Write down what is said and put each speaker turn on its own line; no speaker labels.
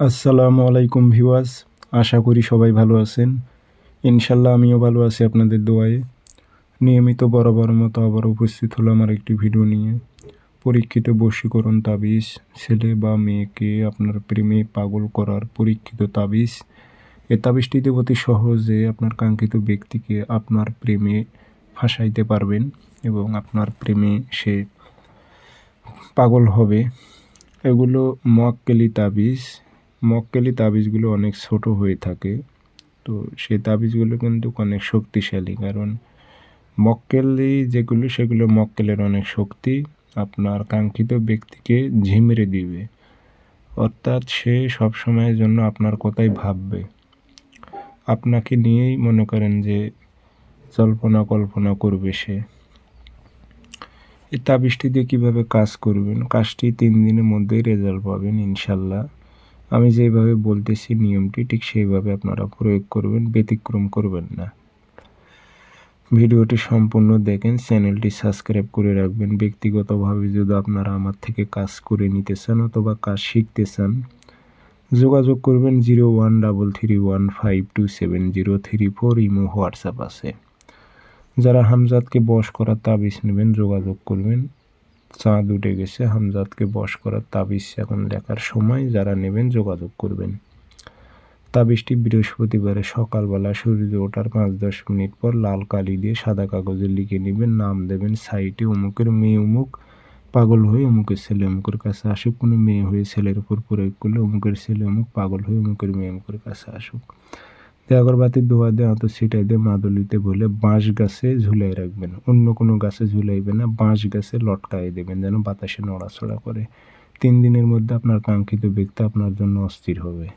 আসসালামু আলাইকুম ভিওয়াস আশা করি সবাই ভালো আছেন। ইনশাল্লাহ আমিও ভালো আছি আপনাদের দোয়ায়ে। নিয়মিত বরাবর মতো আবার উপস্থিত হলো আমার একটি ভিডিও নিয়ে। পরীক্ষিত বশীকরণ তাবিজ, ছেলে বা মেয়েকে আপনার প্রেমে পাগল করার পরীক্ষিত তাবিজ। এ তাবিজটিতে অতি সহজে আপনার কাঙ্ক্ষিত ব্যক্তিকে আপনার প্রেমে ফাঁসাইতে পারবেন এবং আপনার প্রেমে সে পাগল হবে। এগুলো মক্কেলি তাবিজ মক্কেলি তাবিজগুলো অনেক ছোট হয়ে থাকে। তো সেই তাবিজগুলো কিন্তু অনেক শক্তিশালী, কারণ মক্কেলি যেগুলো, সেগুলো মক্কেলের অনেক শক্তি। আপনার কাঙ্ক্ষিত ব্যক্তিকে ঝিমড়ে দিবে। অর্থাৎ সে সব সময়ের জন্য আপনার কথাই ভাববে। আপনাকে নিয়েই মনে করেন যে জল্পনা কল্পনা করবে সে। এই তাবিজটি দিয়ে কীভাবে কাজ করবেন? কাজটি তিন দিনের মধ্যেই রেজাল্ট পাবেন ইনশাল্লাহ। আমি যেভাবে বলতেছি নিয়মটি ঠিক সেইভাবে আপনারা প্রয়োগ করবেন, ব্যতিক্রম করবেন না। ভিডিওটি সম্পূর্ণ দেখেন, চ্যানেলটি সাবস্ক্রাইব করে রাখবেন। ব্যক্তিগতভাবে যদি আপনারা আমার থেকে কাজ করে নিতে চান অথবা কাজ শিখতে চান, যোগাযোগ করবেন zero one double three one five two seven zero three four imo WhatsApp আছে। যারা হামজাদকে বশ করার তাবিজ নেবেন, যোগাযোগ করবেন। চাঁদ উঠে গেছে, হামজাদকে বশ করার তাবিজ এখন লেখার সময়, যারা নেবেন যোগাযোগ করবেন। তাবিজটি বৃহস্পতিবারে সকালবেলা সূর্য ওঠার পাঁচ দশ মিনিট পর লাল কালি দিয়ে সাদা কাগজে লিখে নেবেন, নাম দেবেন সাইটে অমুকের মেয়ে অমুক, পাগল হয়ে অমুকের ছেলে অমুকের কাছে আসুক, কোনো মেয়ে হয়ে ছেলের উপর প্রয়োগ করলে অমুকের ছেলে অমুক, পাগল হয়ে অমুকের মেয়ে অমুকের কাছে আসুক। দিয়ে আগরবাতি দোয়া দিয়ে অত ছিটাই দিয়ে মাদলিতে বলে বাঁশ গাছে ঝুলাই রাখবেন। অন্য কোনো গাছে ঝুলাইবে না, বাঁশ গাছে লটকাই দেবেন যেন বাতাসে নড়াচড়া করে। তিন দিনের মধ্যে আপনার কাঙ্ক্ষিত ব্যক্তি আপনার জন্য অস্থির হবে।